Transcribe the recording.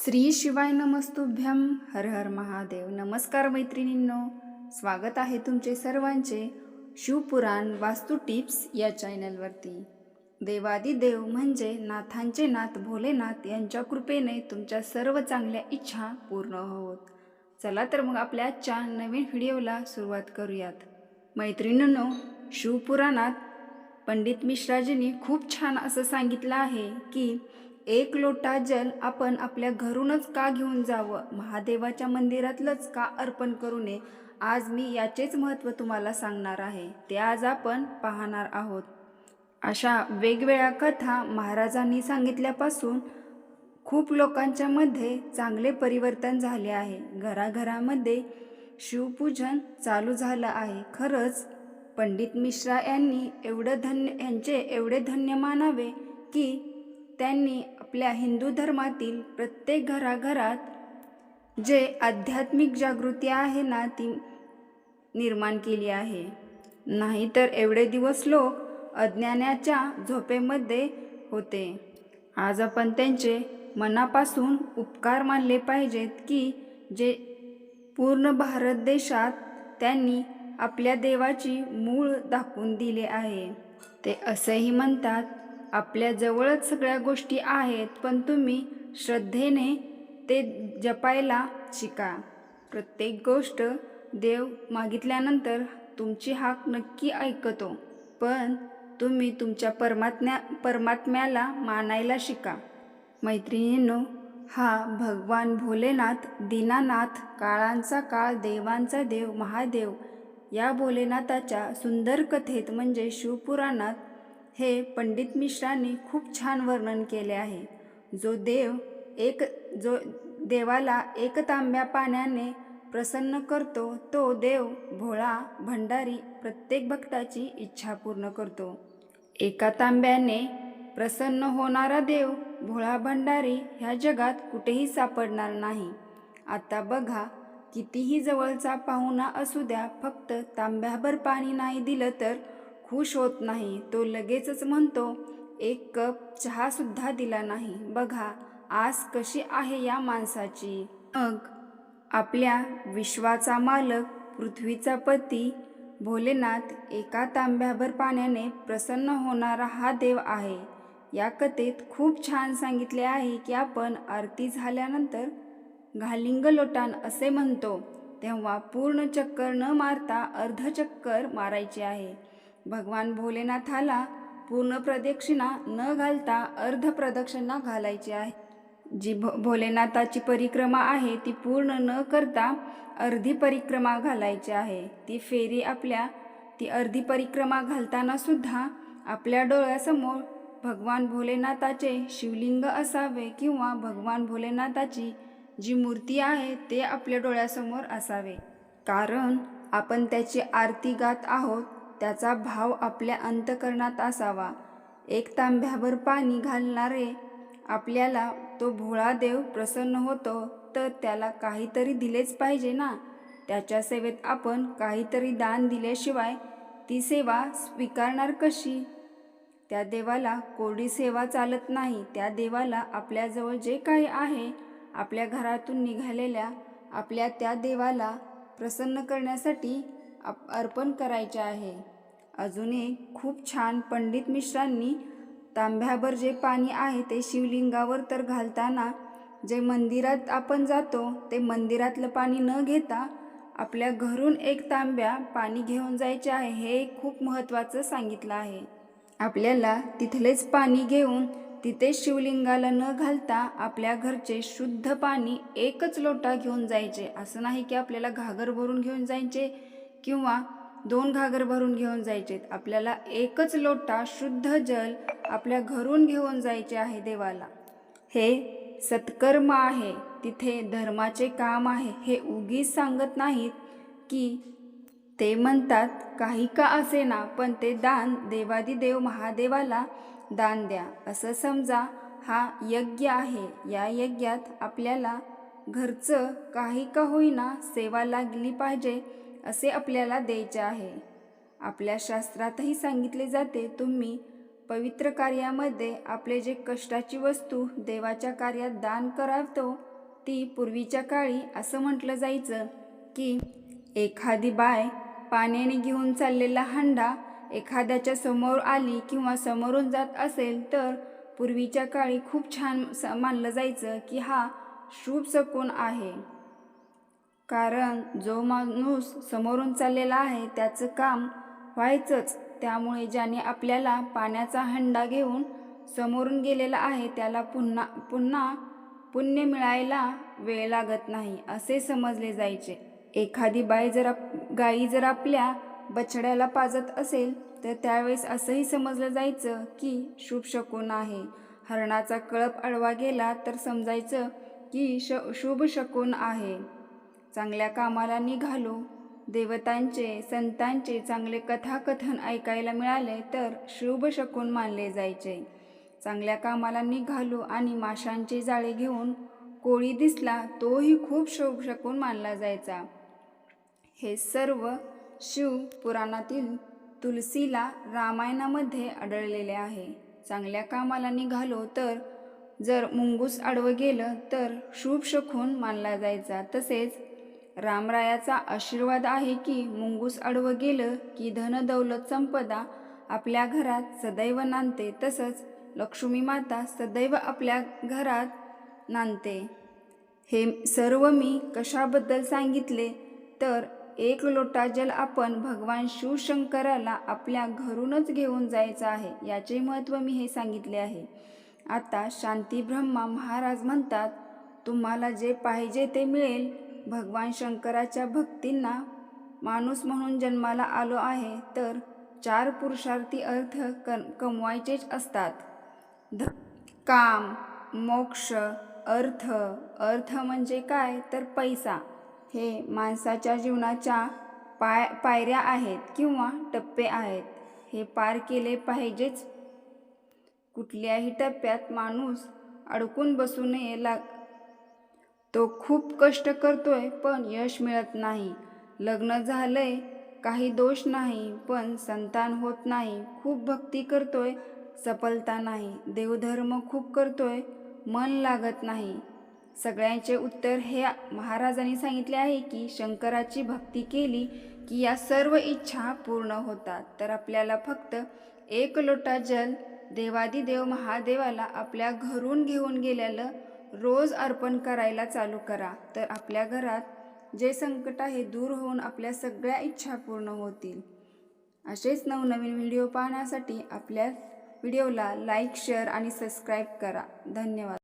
श्री शिवाय नमस्तुभ्यम हर हर महादेव. नमस्कार मैत्रिणींनो स्वागत आहे तुमचे सर्वांचे शिवपुराण वास्तू टिप्स या चॅनलवरती. देवादिदेव म्हणजे नाथांचे नाथ भोलेनाथ यांच्या कृपेने तुमच्या सर्व चांगल्या इच्छा पूर्ण होत. चला तर मग आपल्या आजच्या नवीन व्हिडिओला सुरुवात करूयात. मैत्रिणींनो शिवपुराणात पंडित मिश्राजींनी खूप छान असं सांगितलं आहे की एक लोटा जल आपण आपल्या घरूनच का घेऊन जावं? महादेवाच्या मंदिरातलंच का अर्पण करू नये? आज मी याचेच महत्त्व तुम्हाला सांगणार आहे. ते आज आपण पाहणार आहोत. अशा वेगवेगळ्या कथा महाराजांनी सांगितल्यापासून खूप लोकांच्या मध्ये चांगले परिवर्तन झाले आहे. घराघरामध्ये शिवपूजन चालू झालं आहे. खरंच पंडित मिश्रा यांनी एवढं धन्य यांचे एवढे धन्य मानावे की त्यांनी आपल्या हिंदू धर्मातील प्रत्येक घराघरात जे आध्यात्मिक जागृती आहे ना ती निर्माण केली आहे. नाहीतर एवढे दिवस लोक अज्ञानाच्या झोपेमध्ये होते. आज आपण त्यांचे मनापासून उपकार मानले पाहिजेत की जे पूर्ण भारत देशात त्यांनी आपल्या देवाची मूळ दाखवून दिले आहे. ते असेही म्हणतात आपल्याजवळच सगळ्या गोष्टी आहेत पण तुम्ही श्रद्धेने ते जपायला शिका. प्रत्येक गोष्ट देव मागितल्यानंतर तुमची हाक नक्की ऐकतो पण तुम्ही तुमच्या परमात्म्या परमात्म्याला मानायला शिका. मैत्रिणींनो हा भगवान भोलेनाथ दीनानाथ काळांचा काळ देवांचा देव महादेव या भोलेनाथाच्या सुंदर कथेत म्हणजे शिवपुराणात हे पंडित मिश्रांनी खूप छान वर्णन केले आहे. जो देव एक जो देवाला एक तांब्या पाण्याने प्रसन्न करतो तो देव भोळा भंडारी प्रत्येक भक्ताची इच्छा पूर्ण करतो. एका तांब्याने प्रसन्न होणारा देव भोळा भंडारी ह्या जगात कुठेही सापडणार नाही. आता बघा कितीही जवळचा पाहुणा असू द्या फक्त तांब्याभर पाणी नाही दिलं तर खुश होत नाही तो लगेचच म्हणतो एक कप चहासुद्धा दिला नाही. बघा आस कशी आहे या माणसाची. मग आपल्या विश्वाचा मालक पृथ्वीचा पती भोलेनाथ एका तांब्याभर पाण्याने प्रसन्न होणारा हा देव आहे. या कथेत खूप छान सांगितले आहे की आपण आरती झाल्यानंतर घालिंग लोटान असे म्हणतो तेव्हा पूर्ण चक्कर न मारता अर्धचक्कर मारायचे आहे. भगवान भोलेनाथाला पूर्ण प्रदक्षिणा न घालता अर्ध प्रदक्षिणा घालायची आहे. जी भो भोलेनाथाची परिक्रमा आहे ती पूर्ण न करता अर्धी परिक्रमा घालायची आहे. ती फेरी आपल्या ती अर्धी परिक्रमा घालताना सुद्धा आपल्या डोळ्यासमोर भगवान भोलेनाथाचे शिवलिंग असावे किंवा भगवान भोलेनाथाची जी मूर्ती आहे ते आपल्या डोळ्यासमोर असावे. कारण आपण त्याची आरती गात आहोत त्याचा भाव आपल्या अंतकरणात असावा. एक तांब्याभर पाणी घालणारे आपल्याला तो भोळा देव प्रसन्न होतो तर त्याला काहीतरी दिलेच पाहिजे ना? त्याच्या सेवेत आपण काहीतरी दान दिल्याशिवाय ती सेवा स्वीकारणार कशी? त्या देवाला कोरडी सेवा चालत नाही. त्या देवाला आपल्याजवळ जे काही आहे आपल्या घरातून निघालेल्या आपल्या त्या देवाला प्रसन्न करण्यासाठी अर्पण करायचे आहे. अजूनही खूप छान पंडित मिश्रांनी तांब्याभर जे पाणी आहे ते शिवलिंगावर तर घालताना जे मंदिरात आपण जातो ते मंदिरातलं पाणी न घेता आपल्या घरून एक तांब्या पाणी घेऊन जायचे आहे हे खूप महत्त्वाचं सांगितलं आहे. आपल्याला तिथलेच पाणी घेऊन तिथे शिवलिंगाला न घालता आपल्या घरचे शुद्ध पाणी एकच लोटा घेऊन जायचे. असं नाही की आपल्याला घागर भरून घेऊन जायचे किंवा दोन घागर भरून घेऊन जायचे आपल्याला एकच लोटा शुद्ध जल आपल्या घरून घेऊन जायचे आहे देवाला. हे सत्कर्म आहे. तिथे धर्माचे काम आहे. हे उगीच सांगत नाहीत की ते म्हणतात काही का असे ना पण ते दान देवादिदेव महादेवाला दान द्या. असं समजा हा यज्ञ आहे. या यज्ञात आपल्याला घरचं काही का होईना सेवा लागली पाहिजे असे आपल्याला द्यायचे आहे. आपल्या शास्त्रातही सांगितले जाते तुम्ही पवित्र कार्यामध्ये आपले जे कष्टाची वस्तू देवाच्या कार्यात दान करावतो ती पूर्वीच्या काळी असं म्हटलं जायचं की एखादी बाय पाण्याने घेऊन चाललेला हंडा एखाद्याच्या समोर आली किंवा समोरून जात असेल तर पूर्वीच्या काळी खूप छान स मानलं जायचं की हा शुभ सकून आहे. कारण जो माणूस समोरून चाललेला आहे त्याचं काम व्हायचंच. त्यामुळे ज्याने आपल्याला पाण्याचा हंडा घेऊन समोरून गेलेला आहे त्याला पुन्हा पुन्हा पुण्य मिळायला वेळ लागत नाही असे समजले जायचे. एखादी बाई जर गाई जर आपल्या बछड्याला पाजत असेल तर त्यावेळेस असंही समजलं जायचं की शुभ शकून आहे. हरणाचा कळप आडवा गेला तर समजायचं की श शुभ शकून आहे. चांगल्या कामाला निघालो. देवतांचे संतांचे चांगले कथाकथन ऐकायला मिळाले तर शुभ शकून मानले जायचे. चांगल्या कामाला निघालो आणि माशांचे जाळे घेऊन कोळी दिसला तोही खूप शुभ शकून मानला जायचा. हे सर्व शिव पुराणातील तुलसीला रामायणामध्ये आढळलेले आहे. चांगल्या कामाला निघालो तर जर मुंगूस आडवं गेलं तर शुभ शकून मानला जायचा. तसेच रामरायाचा आशीर्वाद आहे की मुंगूस आडवं गेलं की धन दौलत संपदा आपल्या घरात सदैव नांदते तसंच लक्ष्मी माता सदैव आपल्या घरात नांदते. हे सर्व मी कशाबद्दल सांगितले? तर एक लोटा जल आपण भगवान शिवशंकराला आपल्या घरूनच घेऊन जायचं आहे याचे महत्त्व मी हे सांगितले आहे. आता शांती ब्रह्मा महाराज म्हणतात तुम्हाला जे पाहिजे ते मिळेल भगवान शंकराच्या भक्तींना माणूस म्हणून जन्माला आलो आहे तर चार पुरुषार्थी अर्थ क कमवायचेच असतात. ध काम मोक्ष अर्थ. अर्थ म्हणजे काय? तर पैसा. हे माणसाच्या जीवनाच्या पाय पायऱ्या आहेत किंवा टप्पे आहेत. हे पार केले पाहिजेच. कुठल्याही टप्प्यात माणूस अडकून बसू नये लाग तो खूप कष्ट करतोय पण यश मिळत नाही. लग्न झालंय काही दोष नाही पण संतान होत नाही. खूप भक्ती करतोय सफलता नाही. देवधर्म खूप करतोय मन लागत नाही. सगळ्यांचे उत्तर हे महाराजांनी सांगितले आहे की शंकराची भक्ती केली की या सर्व इच्छा पूर्ण होतात. तर आपल्याला फक्त एक लोटा जल देवादिदेव महादेवाला आपल्या घरून घेऊन गेलेलं रोज अर्पण करायला चालू करा. तर आपल्या घरात जे संकट आहे दूर होऊन आपल्या सगळ्या इच्छा पूर्ण होतील. असेच नवनवीन व्हिडिओ पाहण्यासाठी आपल्या व्हिडिओला लाईक शेअर आणि सबस्क्राईब करा. धन्यवाद.